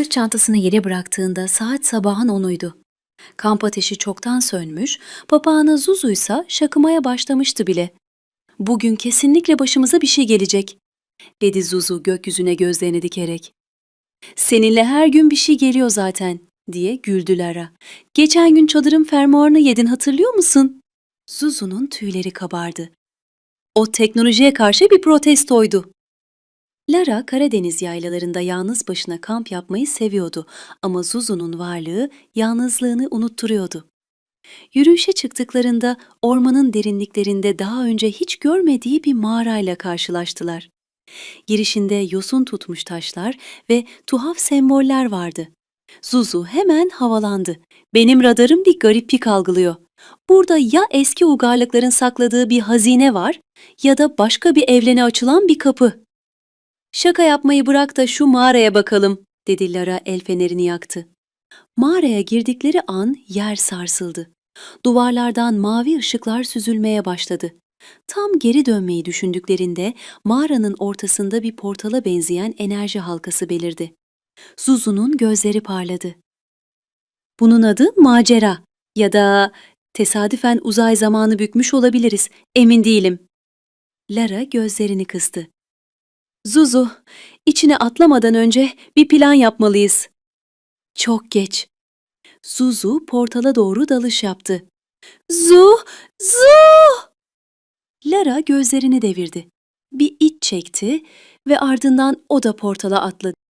Sırt çantasını yere bıraktığında saat sabahın onuydu. Kamp ateşi çoktan sönmüş, papağanı Zuzu ise şakımaya başlamıştı bile. Bugün kesinlikle başımıza bir şey gelecek, dedi Zuzu gökyüzüne gözlerini dikerek. Seninle her gün bir şey geliyor zaten, diye güldü Lara. Geçen gün çadırın fermuarını yedin hatırlıyor musun? Zuzu'nun tüyleri kabardı. O teknolojiye karşı bir protestoydu. Lara Karadeniz yaylalarında yalnız başına kamp yapmayı seviyordu ama Zuzu'nun varlığı yalnızlığını unutturuyordu. Yürüyüşe çıktıklarında ormanın derinliklerinde daha önce hiç görmediği bir mağarayla karşılaştılar. Girişinde yosun tutmuş taşlar ve tuhaf semboller vardı. Zuzu hemen havalandı. Benim radarım bir gariplik algılıyor. Burada ya eski uygarlıkların sakladığı bir hazine var ya da başka bir evrene açılan bir kapı. Şaka yapmayı bırak da şu mağaraya bakalım, dedi Lara el fenerini yaktı. Mağaraya girdikleri an yer sarsıldı. Duvarlardan mavi ışıklar süzülmeye başladı. Tam geri dönmeyi düşündüklerinde mağaranın ortasında bir portala benzeyen enerji halkası belirdi. Zuzu'nun gözleri parladı. Bunun adı macera ya da tesadüfen uzay zamanı bükmüş olabiliriz, emin değilim. Lara gözlerini kıstı. Zuzu, içine atlamadan önce bir plan yapmalıyız. Çok geç. Zuzu portala doğru dalış yaptı. Zu, Zu! Lara gözlerini devirdi. Bir iç çekti ve ardından o da portala atladı.